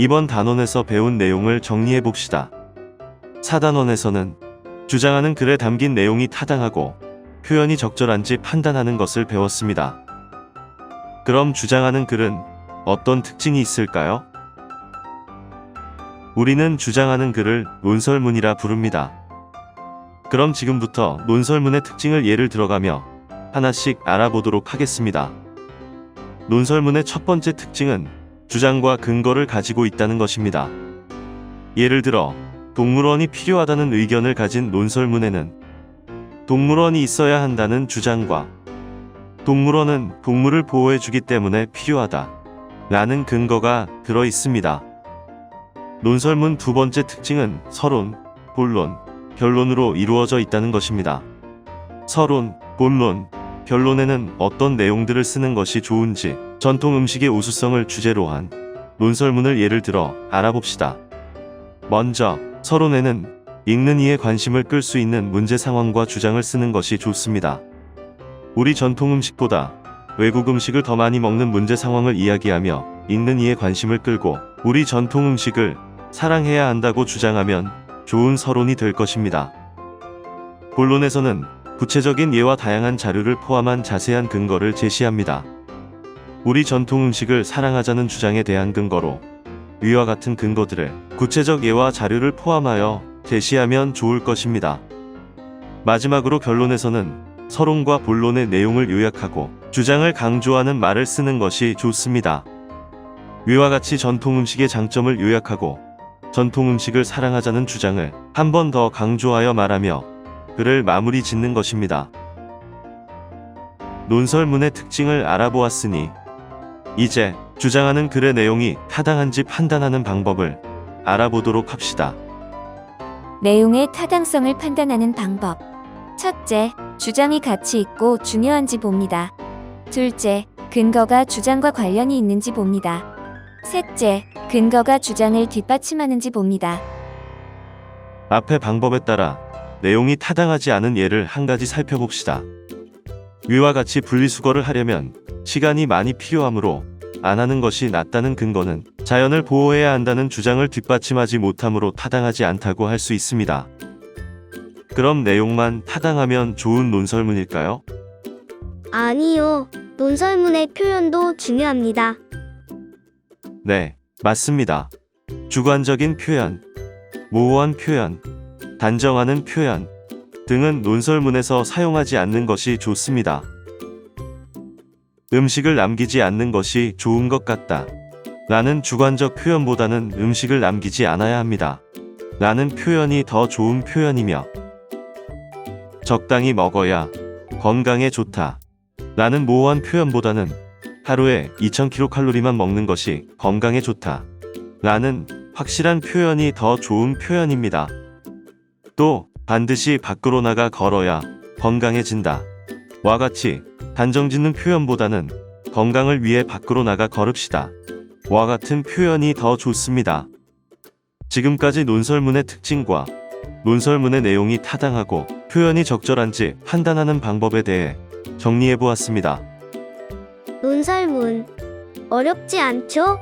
이번 단원에서 배운 내용을 정리해 봅시다. 4단원에서는 주장하는 글에 담긴 내용이 타당하고 표현이 적절한지 판단하는 것을 배웠습니다. 그럼 주장하는 글은 어떤 특징이 있을까요? 우리는 주장하는 글을 논설문이라 부릅니다. 그럼 지금부터 논설문의 특징을 예를 들어가며 하나씩 알아보도록 하겠습니다. 논설문의 첫 번째 특징은 주장과 근거를 가지고 있다는 것입니다. 예를 들어 동물원이 필요하다는 의견을 가진 논설문에는 동물원이 있어야 한다는 주장과 동물원은 동물을 보호해주기 때문에 필요하다 라는 근거가 들어 있습니다. 논설문 두 번째 특징은 서론, 본론, 결론으로 이루어져 있다는 것입니다. 서론, 본론, 결론에는 어떤 내용들을 쓰는 것이 좋은지 전통 음식의 우수성을 주제로 한 논설문을 예를 들어 알아봅시다. 먼저 서론에는 읽는 이의 관심을 끌 수 있는 문제 상황과 주장을 쓰는 것이 좋습니다. 우리 전통 음식보다 외국 음식을 더 많이 먹는 문제 상황을 이야기하며 읽는 이의 관심을 끌고 우리 전통 음식을 사랑해야 한다고 주장하면 좋은 서론이 될 것입니다. 본론에서는 구체적인 예와 다양한 자료를 포함한 자세한 근거를 제시합니다. 우리 전통 음식을 사랑하자는 주장에 대한 근거로 위와 같은 근거들을 구체적 예와 자료를 포함하여 제시하면 좋을 것입니다. 마지막으로 결론에서는 서론과 본론의 내용을 요약하고 주장을 강조하는 말을 쓰는 것이 좋습니다. 위와 같이 전통 음식의 장점을 요약하고 전통 음식을 사랑하자는 주장을 한 번 더 강조하여 말하며 글을 마무리 짓는 것입니다. 논설문의 특징을 알아보았으니 이제 주장하는 글의 내용이 타당한지 판단하는 방법을 알아보도록 합시다. 내용의 타당성을 판단하는 방법. 첫째, 주장이 가치 있고 중요한지 봅니다. 둘째, 근거가 주장과 관련이 있는지 봅니다. 셋째, 근거가 주장을 뒷받침하는지 봅니다. 앞의 방법에 따라 내용이 타당하지 않은 예를 한 가지 살펴봅시다. 위와 같이 분리수거를 하려면 시간이 많이 필요하므로 안 하는 것이 낫다는 근거는 자연을 보호해야 한다는 주장을 뒷받침하지 못하므로 타당하지 않다고 할 수 있습니다. 그럼 내용만 타당하면 좋은 논설문일까요? 아니요. 논설문의 표현도 중요합니다. 네, 맞습니다. 주관적인 표현, 모호한 표현, 단정하는 표현 등은 논설문에서 사용하지 않는 것이 좋습니다. 음식을 남기지 않는 것이 좋은 것 같다. 라는 주관적 표현보다는 음식을 남기지 않아야 합니다. 라는 표현이 더 좋은 표현이며 적당히 먹어야 건강에 좋다. 라는 모호한 표현보다는 하루에 2000kcal만 먹는 것이 건강에 좋다. 라는 확실한 표현이 더 좋은 표현입니다. 또 반드시 밖으로 나가 걸어야 건강해진다. 와 같이 단정 짓는 표현보다는 건강을 위해 밖으로 나가 걸읍시다. 와 같은 표현이 더 좋습니다. 지금까지 논설문의 특징과 논설문의 내용이 타당하고 표현이 적절한지 판단하는 방법에 대해 정리해 보았습니다. 논설문. 어렵지 않죠?